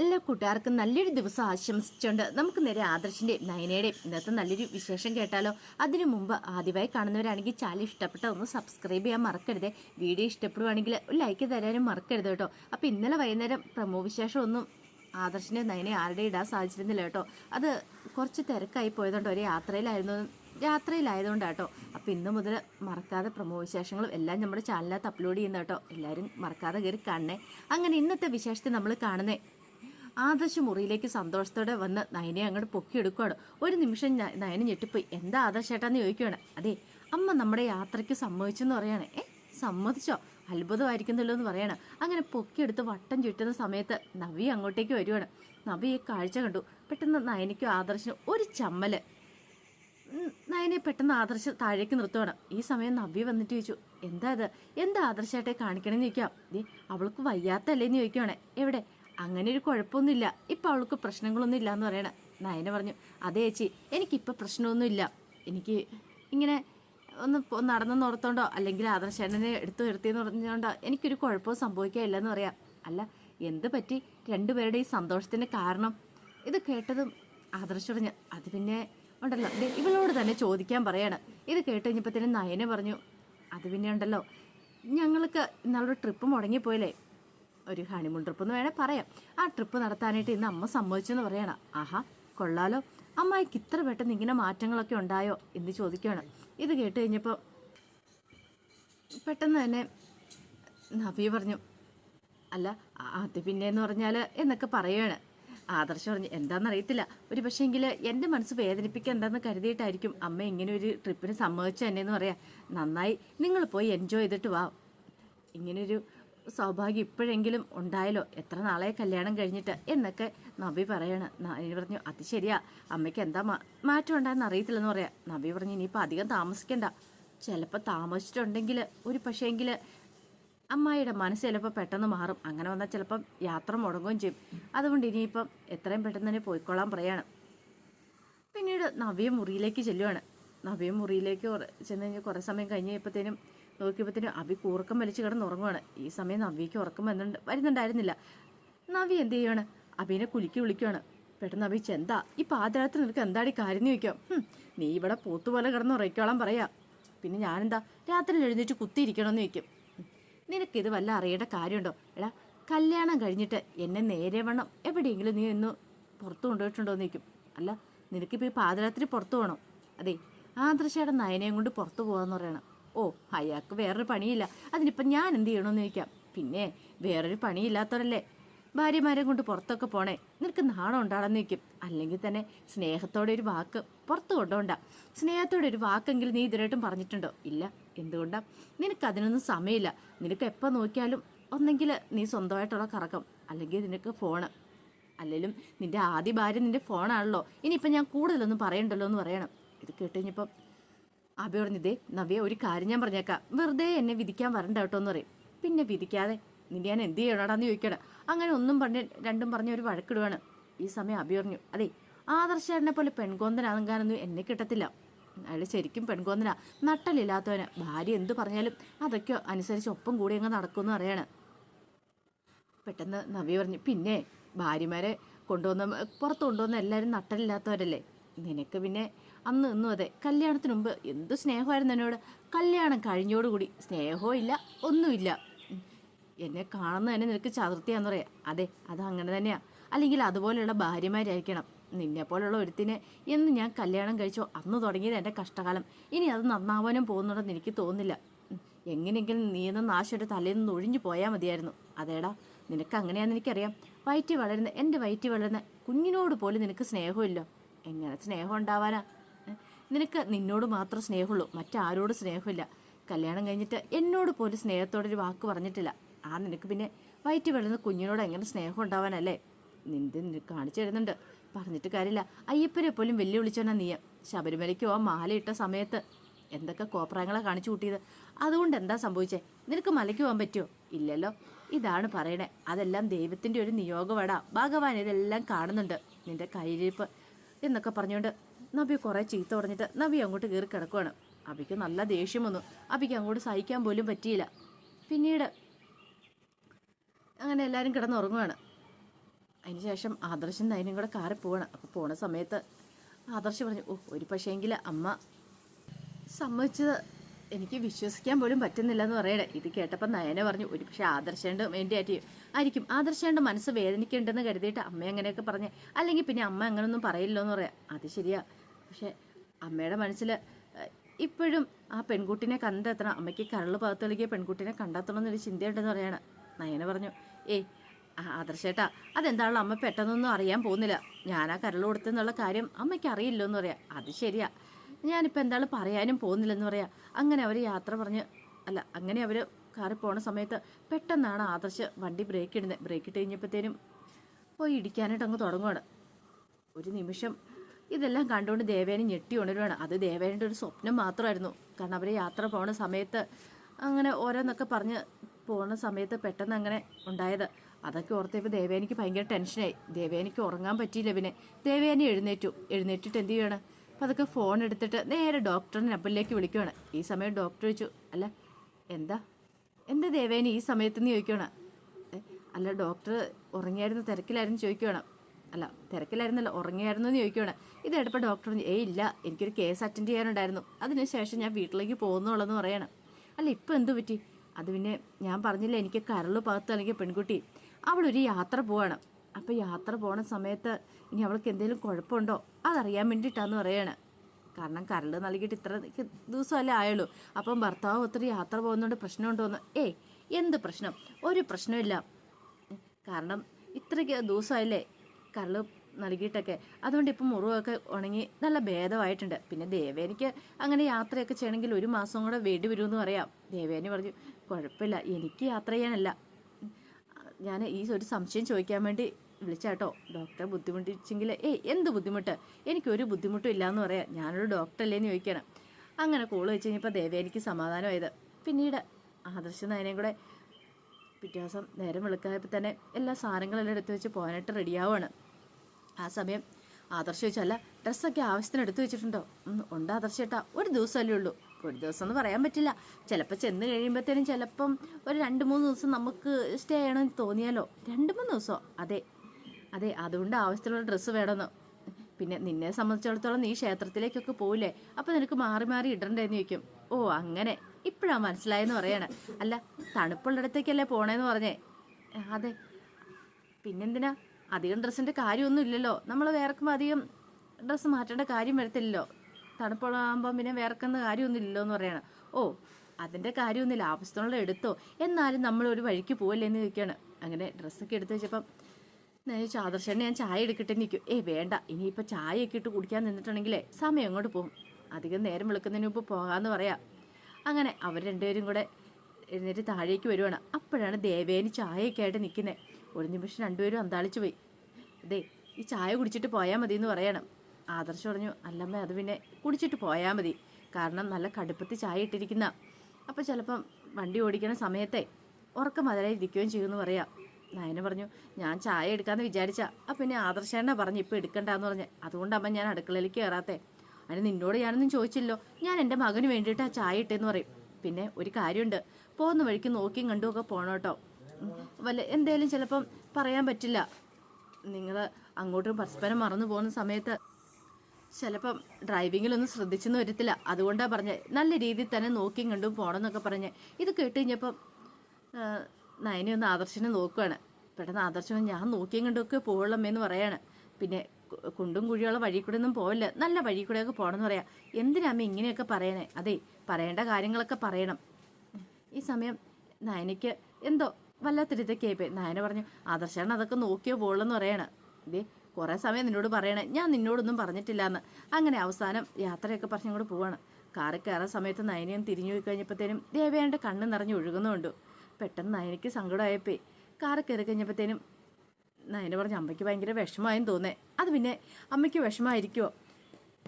എല്ലാ കൂട്ടുകാർക്കും നല്ലൊരു ദിവസം ആശംസിച്ചുകൊണ്ട് നമുക്ക് നേരെ ആദർശിന്റെയും നയനയുടെയും ഇന്നത്തെ നല്ലൊരു വിശേഷം കേട്ടാലോ? അതിനു മുമ്പ് ആദ്യമായി കാണുന്നവരാണെങ്കിൽ ചാനൽ ഇഷ്ടപ്പെട്ട ഒന്ന് സബ്സ്ക്രൈബ് ചെയ്യാൻ മറക്കരുത്. വീഡിയോ ഇഷ്ടപ്പെടുവാണെങ്കിൽ ഒരു ലൈക്ക് തരാനും മറക്കരുത് കേട്ടോ. അപ്പോൾ ഇന്നലെ വൈകുന്നേരം പ്രമോ വിശേഷം ഒന്നും ആദർശിന്റെ നയനെ ആരുടെ ഇടാൻ സാധിച്ചിരുന്നില്ല കേട്ടോ. അത് കുറച്ച് തിരക്കായി പോയതുകൊണ്ട് ഒരു യാത്രയിലായിരുന്നു രാത്രിയിലായതുകൊണ്ടാട്ടോ അപ്പോൾ ഇന്ന് മുതൽ മറക്കാതെ പ്രമോ വിശേഷങ്ങളും എല്ലാം നമ്മുടെ ചാനലിനകത്ത് അപ്ലോഡ് ചെയ്യുന്ന കേട്ടോ. എല്ലാവരും മറക്കാതെ കയറി കാണണേ. അങ്ങനെ ഇന്നത്തെ വിശേഷത്തെ നമ്മൾ കാണുന്നേ ആദർശ മുറിയിലേക്ക് സന്തോഷത്തോടെ വന്ന് നയനെ അങ്ങോട്ട് പൊക്കിയെടുക്കുകയാണ് ഒരു നിമിഷം നയന ഞെട്ടിപ്പോയി. എന്താ ആദർശേട്ടാന്ന് ചോദിക്കുകയാണ് അതെ അമ്മ നമ്മുടെ യാത്രയ്ക്ക് സമ്മതിച്ചെന്ന് പറയാണ്. ഏ സമ്മതിച്ചോ? അത്ഭുതമായിരിക്കുന്നല്ലോ എന്ന് പറയാണ്. അങ്ങനെ പൊക്കിയെടുത്ത് വട്ടം ചുറ്റുന്ന സമയത്ത് നവി അങ്ങോട്ടേക്ക് വരുവാണ്. നവി ഈ കാഴ്ച കണ്ടു. പെട്ടെന്ന് നയനയ്ക്കും ആദർശിനും ഒരു ചമ്മൽ. നയനെ പെട്ടെന്ന് ആദർശ് താഴേക്ക് നിർത്തുവാണ്. ഈ സമയം നവ്യ വന്നിട്ട് ചോദിച്ചു എന്താ ഇത്? എന്താ ആദർശായിട്ടെ കാണിക്കണമെന്ന് ചോദിക്കാം അവൾക്ക് വയ്യാത്തല്ലേന്ന് ചോദിക്കുവാണ്. എവിടെ? അങ്ങനെ ഒരു കുഴപ്പമൊന്നുമില്ല. ഇപ്പൊ അവൾക്ക് പ്രശ്നങ്ങളൊന്നും ഇല്ല എന്ന് പറയണ. നയന പറഞ്ഞു അതെ ചേച്ചി എനിക്കിപ്പോൾ പ്രശ്നമൊന്നുമില്ല. എനിക്ക് ഇങ്ങനെ ഒന്ന് നടന്നെന്ന് ഓർത്തോണ്ടോ അല്ലെങ്കിൽ ആദർശേട്ടനെ എടുത്തു നിർത്തിയെന്ന് പറഞ്ഞുകൊണ്ടോ എനിക്കൊരു കുഴപ്പവും സംഭവിക്കാനില്ലെന്ന് പറയാം. അല്ല എന്ത് പറ്റി? രണ്ടുപേരുടെ ഈ കാരണം? ഇത് കേട്ടതും ആദർശ് പറഞ്ഞു അത് പിന്നെ ഉണ്ടല്ലോ. ഇവളോട് തന്നെ ചോദിക്കാൻ പറയാണ്. ഇത് കേട്ട് കഴിഞ്ഞപ്പോഴത്തേനും നയനെ പറഞ്ഞു അത് പിന്നെ ഉണ്ടല്ലോ. ഞങ്ങൾക്ക് ഇന്നാളൊരു ട്രിപ്പ് മുടങ്ങിപ്പോയില്ലേ? ഒരു ഹണിമൂൺ ട്രിപ്പ് എന്ന് വേണേൽ പറയാം. ആ ട്രിപ്പ് നടത്താനായിട്ട് ഇന്ന് അമ്മ സമ്മതിച്ചെന്ന് പറയണം. ആഹാ കൊള്ളാലോ. അമ്മായിക്ക് ഇത്ര പെട്ടെന്ന് ഇങ്ങനെ മാറ്റങ്ങളൊക്കെ ഉണ്ടായോ എന്ന് ചോദിക്കുകയാണ്. ഇത് കേട്ട് കഴിഞ്ഞപ്പോൾ പെട്ടെന്ന് തന്നെ നബി പറഞ്ഞു അല്ല അത് പിന്നെന്ന് പറഞ്ഞാൽ എന്നൊക്കെ പറയുകയാണ് ആദർശം പറഞ്ഞു എന്താണെന്നറിയത്തില്ല ഒരു പക്ഷേങ്കിൽ എന്റെ മനസ്സ് വേദനിപ്പിക്കുക എന്താണെന്ന് കരുതിയിട്ടായിരിക്കും അമ്മ ഇങ്ങനെ ഒരു ട്രിപ്പിന് സമ്മതിച്ചു തന്നെ എന്ന് പറയാം. നന്നായി നിങ്ങൾ പോയി എൻജോയ് ചെയ്തിട്ട് വാ. ഇങ്ങനൊരു സൗഭാഗ്യം ഇപ്പോഴെങ്കിലും ഉണ്ടായല്ലോ. എത്ര നാളെ കല്യാണം കഴിഞ്ഞിട്ട്? എന്നൊക്കെ നബി പറയാണ്. നബി പറഞ്ഞു അത് ശരിയാ. അമ്മയ്ക്ക് എന്താ മാറ്റം ഉണ്ടായെന്ന് അറിയത്തില്ലെന്ന് പറയാം. നബി പറഞ്ഞു ഇനിയിപ്പോൾ അധികം താമസിക്കണ്ട. ചിലപ്പോൾ താമസിച്ചിട്ടുണ്ടെങ്കിൽ ഒരു പക്ഷേങ്കിൽ അമ്മായിയുടെ മനസ്സ് ചിലപ്പോൾ പെട്ടെന്ന് മാറും. അങ്ങനെ വന്നാൽ ചിലപ്പം യാത്ര മുടങ്ങുകയും ചെയ്യും. അതുകൊണ്ട് ഇനിയിപ്പം എത്രയും പെട്ടെന്ന് തന്നെ പോയിക്കൊള്ളാൻ പറയാണ്. പിന്നീട് നവിയ മുറിയിലേക്ക് ചെല്ലുവാണ്. നവിയ മുറിയിലേക്ക് ചെന്ന് കഴിഞ്ഞ് കുറേ സമയം കഴിഞ്ഞപ്പോഴത്തേനും നോക്കിയപ്പോഴത്തേനും അബി കൂർക്കം വലിച്ച് കിടന്ന് ഉറങ്ങുവാണ്. ഈ സമയം നവിക്ക് ഉറക്കം വന്നിട്ട് വരുന്നുണ്ടായിരുന്നില്ല. നവി എന്ത് ചെയ്യുവാണ്? അബീനെ കുലുക്കി വിളിക്കുവാണ്. പെട്ടെന്ന് അബി ചെന്താ ഈ പാതിരാത്രി നിനക്ക് എന്താടി കാര്യം ചോദിക്കാം നീ ഇവിടെ പോത്തുപോലെ കിടന്ന് ഉറയ്ക്കോളാൻ പറയാ. പിന്നെ ഞാനെന്താ? രാത്രി എഴുന്നേറ്റ് കുത്തിയിരിക്കണമെന്ന് ചോദിക്കും. "ഹും, നിനക്കിത് വല്ല അറിയേണ്ട കാര്യമുണ്ടോ? എടാ കല്യാണം കഴിഞ്ഞിട്ട് എന്നെ നേരെ വണ്ണം എവിടെയെങ്കിലും നീ ഒന്ന് പുറത്തു കൊണ്ടുപോയിട്ടുണ്ടോ എന്ന് ചോദിക്കും. അല്ല നിനക്കിപ്പോൾ ഈ പാതിരാത്രി പുറത്തു പോകണം? അതെ ആദർശയുടെ നയനയും കൊണ്ട് പുറത്തു പോകാമെന്ന് പറയണം. ഓ അയാൾക്ക് വേറൊരു പണിയില്ല. അതിനിപ്പം ഞാൻ എന്ത് ചെയ്യണമെന്ന് ചോദിക്കാം. പിന്നെ വേറൊരു പണിയില്ലാത്തവരല്ലേ? ഭാര്യമാരെ കൊണ്ട് പുറത്തൊക്കെ പോണേ. നിനക്ക് നാണം ഉണ്ടാണെന്ന് ചോദിക്കും. അല്ലെങ്കിൽ തന്നെ സ്നേഹത്തോടെ ഒരു വാക്ക് പുറത്ത് കൊണ്ടുപോണ്ട. സ്നേഹത്തോടെ ഒരു വാക്കെങ്കിലും നീ ഇതിനായിട്ടും പറഞ്ഞിട്ടുണ്ടോ? ഇല്ല. എന്തുകൊണ്ടാ? നിനക്ക് അതിനൊന്നും സമയമില്ല. നിനക്ക് എപ്പോൾ നോക്കിയാലും ഒന്നെങ്കിൽ നീ സ്വന്തമായിട്ടുള്ള കറക്കം. അല്ലെങ്കിൽ നിനക്ക് ഫോണ് അല്ലെങ്കിലും നിന്റെ ആദ്യ ഭാര്യ നിന്റെ ഫോണാണല്ലോ ഇനിയിപ്പം ഞാൻ കൂടുതലൊന്നും പറയണ്ടല്ലോ എന്ന് പറയണം. ഇത് കേട്ട് അഭി പറഞ്ഞതേ നവ്യ ഒരു കാര്യം ഞാൻ പറഞ്ഞേക്കാം. വെറുതെ എന്നെ വിധിക്കാൻ വരണ്ട കേട്ടോ എന്ന് പറയും. പിന്നെ വിധിക്കാതെ? നിന്നെ ഞാൻ എന്ത് ചെയ്യണടാന്ന് ചോദിക്കണം അങ്ങനെ ഒന്നും പറഞ്ഞ് രണ്ടും പറഞ്ഞ ഒരു വഴക്കിടുവാണ്. ഈ സമയം പറഞ്ഞു അതെ ആദർശേട്ടനെ പോലെ പെൺകോന്തനാകാനൊന്നും എന്നെ കിട്ടത്തില്ല. അയാൾ ശരിക്കും പെൺകോന്തനാ. നട്ടലില്ലാത്തവന്. ഭാര്യ എന്തു പറഞ്ഞാലും അതൊക്കെ അനുസരിച്ച് ഒപ്പം കൂടി അങ്ങ് നടക്കുമെന്ന് പറയാണ്. പെട്ടെന്ന് നവ്യ പറഞ്ഞു പിന്നെ ഭാര്യമാരെ കൊണ്ടുവന്ന പുറത്ത് കൊണ്ടുവന്ന എല്ലാവരും നട്ടലില്ലാത്തവരല്ലേ? നിനക്ക് പിന്നെ അന്ന് ഇന്നും അതെ. കല്യാണത്തിന് മുമ്പ് എന്ത് സ്നേഹമായിരുന്നു എന്നോട്. കല്യാണം കഴിഞ്ഞോടുകൂടി. സ്നേഹവും ഇല്ല ഒന്നുമില്ല. എന്നെ കാണുന്ന തന്നെ നിനക്ക് ചതുർത്ഥിയാന്ന് പറയാം. അതെ അത് അങ്ങനെ തന്നെയാ. അല്ലെങ്കിൽ അതുപോലെയുള്ള ഭാര്യമാരായിരിക്കണം. നിന്നെ പോലുള്ള ഒരുത്തിനെ എന്ന് ഞാൻ കല്യാണം കഴിച്ചോ? അന്ന് തുടങ്ങിയത് എന്റെ കഷ്ടകാലം. ഇനി അത് നന്നാവാനും പോകുന്നുണ്ടെന്ന് എനിക്ക് തോന്നുന്നില്ല. എങ്ങനെയെങ്കിലും നീ എന്ന നാശയുടെ തലയിൽ നിന്ന് ഒഴിഞ്ഞു പോയാൽ മതിയായിരുന്നു. അതേടാ നിനക്ക് അങ്ങനെയാന്ന് എനിക്കറിയാം. വയറ്റി വളരുന്ന എന്റെ വയറ്റി വളരുന്ന കുഞ്ഞിനോട് പോലും നിനക്ക് സ്നേഹമില്ല. എങ്ങനെ സ്നേഹം ഉണ്ടാവാനാ? നിനക്ക് നിന്നോട് മാത്രം സ്നേഹമുള്ളൂ മറ്റാരോട് സ്നേഹമില്ല. കല്യാണം കഴിഞ്ഞിട്ട് എന്നോട് പോലും സ്നേഹത്തോടൊരു വാക്ക് പറഞ്ഞിട്ടില്ല. ആ നിനക്ക് പിന്നെ വയറ്റി വെള്ളുന്ന കുഞ്ഞിനോട് എങ്ങനെ സ്നേഹം ഉണ്ടാവാനല്ലേ? നിന്റെ കാണിച്ചു തരുന്നുണ്ട്. പറഞ്ഞിട്ട് കാര്യമില്ല. അയ്യപ്പനെ പോലും വെല്ലുവിളിച്ചോനാ നീയ. ശബരിമലയ്ക്ക് ആ മാലയിട്ട സമയത്ത് എന്തൊക്കെ കോപ്രായങ്ങളെ കാണിച്ചു കൂട്ടിയത്. അതുകൊണ്ട് എന്താ സംഭവിച്ചേ? നിനക്ക് മലയ്ക്ക് പോകാൻ പറ്റുമോ ഇല്ലല്ലോ. ഇതാണ് പറയണേ. അതെല്ലാം ദൈവത്തിന്റെ ഒരു നിയോഗമാടാ ഭഗവാൻ ഇതെല്ലാം കാണുന്നുണ്ട്. നിന്റെ കയ്യിരിപ്പ് എന്നൊക്കെ പറഞ്ഞുകൊണ്ട് നബി കുറേ ചീത്ത പറഞ്ഞിട്ട് നബി അങ്ങോട്ട് കയറി കിടക്കുവാണ്. അബിക്ക് നല്ല ദേഷ്യം വന്നു. അബിക്ക് അങ്ങോട്ട് സഹിക്കാൻ പോലും പറ്റിയില്ല. പിന്നീട് അങ്ങനെ എല്ലാവരും കിടന്നുറങ്ങുവാണ്. അതിനുശേഷം ആദർശൻ നയനും കൂടെ കാറിൽ പോവാണ്. അപ്പോൾ പോണ സമയത്ത് ആദർശ് പറഞ്ഞു ഓ ഒരു പക്ഷേങ്കിൽ അമ്മ സമ്മതിച്ചത് എനിക്ക് വിശ്വസിക്കാൻ പോലും പറ്റുന്നില്ല എന്ന് പറയണേ. ഇത് കേട്ടപ്പോൾ നയന പറഞ്ഞു ഒരു പക്ഷേ ആദർശേണ്ട വേണ്ടിയായിട്ട് ആയിരിക്കും. ആദർശേണ്ട മനസ്സ് വേദനിക്കുന്നുണ്ടെന്ന് കരുതിയിട്ട് അമ്മ അങ്ങനെയൊക്കെ പറഞ്ഞ് അല്ലെങ്കിൽ പിന്നെ അമ്മ അങ്ങനെയൊന്നും പറയില്ലോ എന്ന് പറയാം. അത് ശരിയാ. പക്ഷേ അമ്മയുടെ മനസ്സിൽ ഇപ്പോഴും ആ പെൺകുട്ടിനെ കണ്ടെത്തണം. അമ്മയ്ക്ക് കരൾ പകത്തെളിക്കിയ പെൺകുട്ടിനെ കണ്ടെത്തണം എന്നൊരു ചിന്തയുണ്ടെന്ന് പറയാണ്. നയന പറഞ്ഞു ഏയ് ആദർശേട്ടാ അതെന്താണല്ലോ? അമ്മ പെട്ടെന്നൊന്നും അറിയാൻ പോകുന്നില്ല. ഞാൻ ആ കരൾ കൊടുത്തെന്നുള്ള കാര്യം അമ്മയ്ക്ക് അറിയില്ലോ എന്ന് പറയാം. അത് ശരിയാ. ഞാനിപ്പോൾ എന്താണ് പറയാനും പോകുന്നില്ലെന്ന് പറയാം. അങ്ങനെ അവർ യാത്ര പറഞ്ഞ് അല്ല അങ്ങനെ അവർ കാറിൽ പോണ സമയത്ത് പെട്ടെന്നാണ് ആദർശ് വണ്ടി ബ്രേക്ക് ഇടുന്നത് ബ്രേക്ക് ഇട്ട് കഴിഞ്ഞപ്പോഴത്തേനും പോയി ഇടിക്കാനായിട്ട് അങ്ങ് തുടങ്ങുകയാണ് ഒരു നിമിഷം ഇതെല്ലാം കണ്ടുകൊണ്ട് ദേവേനെ ഞെട്ടി ഉണരുവാണ്. അത് ദേവേന്റെ ഒരു സ്വപ്നം മാത്രമായിരുന്നു. കാരണം അവർ യാത്ര പോണ സമയത്ത് അങ്ങനെ ഓരോന്നൊക്കെ പറഞ്ഞ് പോണ സമയത്ത് പെട്ടെന്ന് അങ്ങനെ ഉണ്ടായത്. അതൊക്കെ ഓർത്തപ്പോൾ ദേവേനിക്ക് ഭയങ്കര ടെൻഷനായി. ദേവേനിക്ക് ഉറങ്ങാൻ പറ്റിയില്ല പിന്നെ. ദേവേനി എഴുന്നേറ്റു. എഴുന്നേറ്റിട്ട് എന്ത് ചെയ്യണം? അപ്പം അതൊക്കെ ഫോൺ എടുത്തിട്ട് നേരെ ഡോക്ടറിനെ നമ്പറിലേക്ക് വിളിക്കുവാണ്. ഈ സമയം ഡോക്ടർ ചോദിച്ചു അല്ല എന്താ? എന്താ ദേവേനി ഈ സമയത്ത്? നീ ചോദിക്കുകയാണ് അല്ല ഡോക്ടർ ഉറങ്ങിയായിരുന്നു തിരക്കിലായിരുന്നു ചോദിക്കണം അല്ല തിരക്കിലായിരുന്നല്ലോ ഉറങ്ങിയായിരുന്നു എന്ന് ചോദിക്കുകയാണ് ഇത് ഇടപ്പോൾ ഡോക്ടർ ഏയ് ഇല്ല എനിക്കൊരു കേസ് അറ്റൻഡ് ചെയ്യാനുണ്ടായിരുന്നു. അതിനുശേഷം ഞാൻ വീട്ടിലേക്ക് പോകുന്നുള്ളെന്ന് പറയണം. അല്ല ഇപ്പം എന്തു പറ്റി? അത് പിന്നെ ഞാൻ പറഞ്ഞില്ല എനിക്ക് കരൾ പകത്ത് അല്ലെങ്കിൽ പെൺകുട്ടി. അവളൊരു യാത്ര പോവാണ്. അപ്പോൾ യാത്ര പോണ സമയത്ത് ഇനി അവൾക്ക് എന്തെങ്കിലും കുഴപ്പമുണ്ടോ? അതറിയാൻ വേണ്ടിയിട്ടാന്ന് പറയാണ്. കാരണം കരൾ നൽകിയിട്ട് ഇത്ര ദിവസമല്ലേ ആയുള്ളൂ. അപ്പം ഭർത്താവ് ഒത്തിരി യാത്ര പോകുന്നതുകൊണ്ട് പ്രശ്നമുണ്ടോ എന്ന് ഏയ് എന്ത് പ്രശ്നം? ഒരു പ്രശ്നമില്ല കാരണം ഇത്രയ്ക്ക് ദിവസമായില്ലേ? കരൾ നൽകിയിട്ടൊക്കെ. അതുകൊണ്ട് ഇപ്പം മുറിവൊക്കെ ഉണങ്ങി നല്ല ഭേദമായിട്ടുണ്ട്. പിന്നെ ദേവേനിക്ക് അങ്ങനെ യാത്രയൊക്കെ ചെയ്യണമെങ്കിൽ ഒരു മാസം കൂടെ വേണ്ടി വരുമെന്ന് പറയാം. ദേവേനി പറഞ്ഞു കുഴപ്പമില്ല എനിക്ക് യാത്ര ചെയ്യാനല്ല. ഞാൻ ഈ ഒരു സംശയം ചോദിക്കാൻ വേണ്ടി വിളിച്ചാട്ടോ ഡോക്ടറെ ബുദ്ധിമുട്ടിച്ചെങ്കിൽ ഏയ് എന്ത് ബുദ്ധിമുട്ട്? എനിക്കൊരു ബുദ്ധിമുട്ടും ഇല്ലയെന്ന് പറയാം. ഞാനൊരു ഡോക്ടറല്ലേന്ന് ചോദിക്കണം. അങ്ങനെ കോൾ വെച്ച് കഴിഞ്ഞപ്പോൾ ദേവേനിക്ക് സമാധാനമായത്. പിന്നീട് ആദർശ നയനയും കൂടെ പിറ്റേ ദിവസം നേരം വെളുക്കായപ്പോൾ തന്നെ എല്ലാ സാധനങ്ങളെല്ലാം എടുത്തു വെച്ച് പോകാനായിട്ട് റെഡിയാവുകയാണ് ആ സമയം ആദർശ ചോദിച്ചല്ല ഡ്രസ്സൊക്കെ ആവശ്യത്തിന് എടുത്തു വെച്ചിട്ടുണ്ടോ? ഉണ്ട് ഉണ്ട് ആദർശേട്ടാ ഒരു ദിവസമല്ലേ ഉള്ളൂ. ഒരു ദിവസം എന്ന് പറയാൻ പറ്റില്ല. ചിലപ്പോൾ ചെന്ന് കഴിയുമ്പോഴത്തേനും ചിലപ്പം ഒരു രണ്ട് മൂന്ന് ദിവസം നമുക്ക് സ്റ്റേ ചെയ്യണമെന്ന് തോന്നിയാലോ? രണ്ട് മൂന്ന് ദിവസമോ അതെ അതെ അതുകൊണ്ട് ആവശ്യത്തിലുള്ള ഡ്രസ്സ് വേണമെന്ന്. പിന്നെ നിന്നെ സംബന്ധിച്ചിടത്തോളം നീ ക്ഷേത്രത്തിലേക്കൊക്കെ പോവില്ലേ? അപ്പോൾ നിനക്ക് മാറി മാറി ഇടണ്ടേന്ന് ചോദിക്കും. ഓ അങ്ങനെ. ഇപ്പോഴാ മനസ്സിലായെന്ന് പറയാണ്. അല്ല തണുപ്പുള്ളിടത്തേക്കല്ലേ പോണേന്ന് പറഞ്ഞേ. അതെ. പിന്നെന്തിനാ? അധികം ഡ്രസ്സിന്റെ കാര്യമൊന്നും ഇല്ലല്ലോ. നമ്മൾ വേർക്കുമ്പോൾ അധികം ഡ്രസ്സ് മാറ്റേണ്ട കാര്യം വരത്തില്ലല്ലോ. തണുപ്പുള്ളാകുമ്പം പിന്നെ വേർക്കുന്ന കാര്യമൊന്നും ഇല്ലല്ലോ എന്ന് പറയണം. ഓ അതിന്റെ കാര്യമൊന്നുമില്ല. ആവശ്യത്തിനുള്ള എടുത്തോ. എന്നാലും നമ്മൾ ഒരു വഴിക്ക് പോവല്ലേ എന്ന് ചോദിക്കുകയാണ് അങ്ങനെ ഡ്രസ്സൊക്കെ എടുത്ത് വെച്ചപ്പം ചോദിച്ചു ഞാൻ ചായ എടുക്കട്ടെ നിൽക്കും ഏയ് വേണ്ട. ഇനിയിപ്പോൾ ചായയൊക്കെ ഇട്ട് കുടിക്കാൻ നിന്നിട്ടുണ്ടെങ്കിലേ സമയം അങ്ങോട്ട് പോകും. അധികം നേരം വിളിക്കുന്നതിന് മുമ്പ് പോകാമെന്ന് പറയാം. അങ്ങനെ അവർ രണ്ടുപേരും കൂടെ എന്നിട്ട് താഴേക്ക് വരുവാണ്. അപ്പോഴാണ് ദേവേനി ചായയൊക്കെ ആയിട്ട് നിൽക്കുന്നത് ഒരു നിമിഷം രണ്ടുപേരും അന്താളിച്ചു പോയി. അതെ ഈ ചായ കുടിച്ചിട്ട് പോയാൽ മതി എന്ന് പറയണം. ആദർശ് പറഞ്ഞു അല്ലമ്മ അത് പിന്നെ കുടിച്ചിട്ട് പോയാൽ മതി. കാരണം നല്ല കടുപ്പത്തിൽ ചായ ഇട്ടിരിക്കുന്ന. അപ്പോൾ ചിലപ്പം വണ്ടി ഓടിക്കുന്ന സമയത്തെ ഉറക്കം അതിലായി ഇരിക്കുകയും ചെയ്യുമെന്ന് പറയാം. നയന പറഞ്ഞു ഞാൻ ചായ എടുക്കാമെന്ന് വിചാരിച്ച. അപ്പം പിന്നെ ആദർശേണ്ണ പറഞ്ഞു ഇപ്പോൾ എടുക്കണ്ടെന്ന് പറഞ്ഞ്. അതുകൊണ്ടമ്മ ഞാൻ അടുക്കളയിലേക്ക് കയറാത്തേ. അതിന് നിന്നോട് ഞാനൊന്നും ചോദിച്ചില്ലോ ഞാൻ എന്റെ മകന് വേണ്ടിയിട്ട് ആ ചായ ഇട്ടേന്ന് പറയും. പിന്നെ ഒരു കാര്യമുണ്ട്. പോകുന്ന വഴിക്ക് നോക്കിയും കണ്ടും ഒക്കെ പോകണം കേട്ടോ. വല്ല എന്തേലും ചിലപ്പം പറയാൻ പറ്റില്ല. നിങ്ങൾ അങ്ങോട്ടും പരസ്പരം മറന്നു പോകുന്ന സമയത്ത് ചിലപ്പം ഡ്രൈവിങ്ങിലൊന്നും ശ്രദ്ധിച്ചെന്ന് വരത്തില്ല. അതുകൊണ്ടാണ് പറഞ്ഞത് നല്ല രീതിയിൽ തന്നെ നോക്കിയും കണ്ടും പോകണമെന്നൊക്കെ പറഞ്ഞ്. ഇത് കേട്ട് കഴിഞ്ഞപ്പം നയനെ ഒന്ന് ആദർശനെ നോക്കുകയാണ് പെട്ടെന്ന് ആദർശനെ ഞാൻ നോക്കിയും കണ്ടുമൊക്കെ പോകണമേന്ന് പറയാണ്. പിന്നെ കുണ്ടും കുഴിയുള്ള വഴി കൂടെ ഒന്നും പോവില്ല. നല്ല വഴി കൂടെയൊക്കെ പോകണമെന്ന് പറയാം. എന്തിനാമ്മ ഇങ്ങനെയൊക്കെ പറയണേ? അതെ പറയേണ്ട കാര്യങ്ങളൊക്കെ പറയണം. ഈ സമയം നയനയ്ക്ക് എന്തോ വല്ലാത്തൊരിതൊക്കെ ആയിപ്പോയി നയന പറഞ്ഞു ആദർശാണ് അതൊക്കെ നോക്കിയോ പോളെന്ന് പറയണ. ഇതേ കുറേ സമയം നിന്നോട് പറയണേ. ഞാൻ നിന്നോടൊന്നും പറഞ്ഞിട്ടില്ല എന്ന് അങ്ങനെ അവസാനം യാത്രയൊക്കെ പറഞ്ഞു അങ്ങോട്ട് പോവാണ്. കാറിൽ കയറാൻ സമയത്ത് നയനയും തിരിഞ്ഞു പോയി കഴിഞ്ഞപ്പോഴത്തേനും ദേവേന്റെ കണ്ണ് നിറഞ്ഞ് ഒഴുകുന്നുണ്ട് പെട്ടെന്ന് നയനയ്ക്ക് സങ്കടമായപ്പോയി. കാറിൽ കയറി കഴിഞ്ഞപ്പോഴത്തേനും നയന പറഞ്ഞ അമ്മയ്ക്ക് ഭയങ്കര വിഷമമായെന്ന് തോന്നേ അത് പിന്നെ അമ്മയ്ക്ക് വിഷമമായിരിക്കുമോ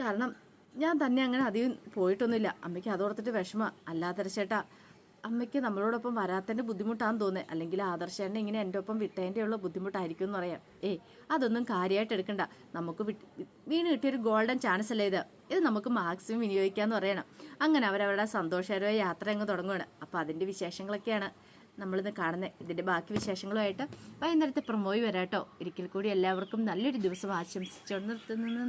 കാരണം ഞാൻ തന്നെ അങ്ങനെ അധികം പോയിട്ടൊന്നുമില്ല. അമ്മയ്ക്ക് അതോർത്തിട്ട് വിഷമ. അല്ലാത്തര ചേട്ടാ അമ്മയ്ക്ക് നമ്മളോടൊപ്പം വരാത്തതിന്റെ ബുദ്ധിമുട്ടാന്ന് തോന്നേ അല്ലെങ്കിൽ ആദർശേട്ടനെ ഇങ്ങനെ എന്റെ ഒപ്പം വിട്ടതിന്റെ ഉള്ള ബുദ്ധിമുട്ടായിരിക്കും എന്ന് പറയാം. ഏയ് അതൊന്നും കാര്യമായിട്ട് എടുക്കണ്ട. നമുക്ക് വീണ് കിട്ടിയൊരു ഗോൾഡൻ ചാൻസ് അല്ലേ ഇത്? ഇത് നമുക്ക് മാക്സിമം വിനിയോഗിക്കാമെന്ന് പറയണം. അങ്ങനെ അവരവരുടെ സന്തോഷകരമായ യാത്ര അങ്ങ് തുടങ്ങുകയാണ് അപ്പോൾ അതിന്റെ വിശേഷങ്ങളൊക്കെയാണ്. നമ്മളിന്ന് കാണുന്നത് ഇതിന്റെ ബാക്കി വിശേഷങ്ങളുമായിട്ട് വൈകുന്നേരത്തെ പ്രൊമോയി വരാട്ടോ. ഒരിക്കൽ കൂടി എല്ലാവർക്കും നല്ലൊരു ദിവസം ആശംസിച്ചുകൊണ്ട് നിർത്തുന്നു.